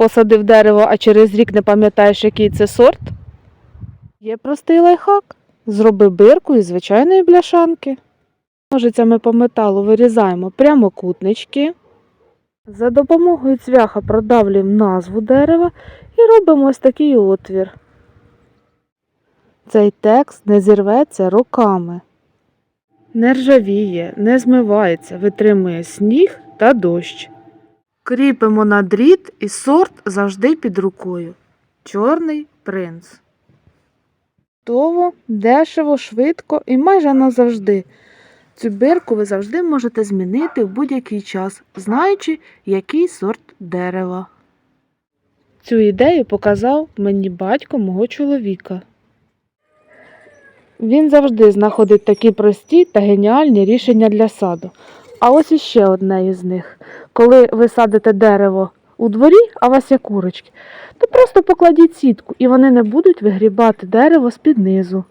Посадив дерево, а через рік не пам'ятаєш, який це сорт? Є простий лайфхак. Зроби бирку із звичайної бляшанки. Ножицями по металу вирізаємо прямокутнички. За допомогою цвяха продавлюємо назву дерева і робимо ось такий отвір. Цей текст не зірветься роками. Не ржавіє, не змивається, витримує сніг та дощ. Кріпимо на дріт і сорт завжди під рукою. Чорний принц. Готово, дешево, швидко і майже назавжди. Цю бирку ви завжди можете змінити в будь-який час, знаючи, який сорт дерева. Цю ідею показав мені батько мого чоловіка. Він завжди знаходить такі прості та геніальні рішення для саду. А ось іще одне із них. Коли ви садите дерево у дворі, а у вас є курочки, то просто покладіть сітку, і вони не будуть вигрібати дерево з-під низу.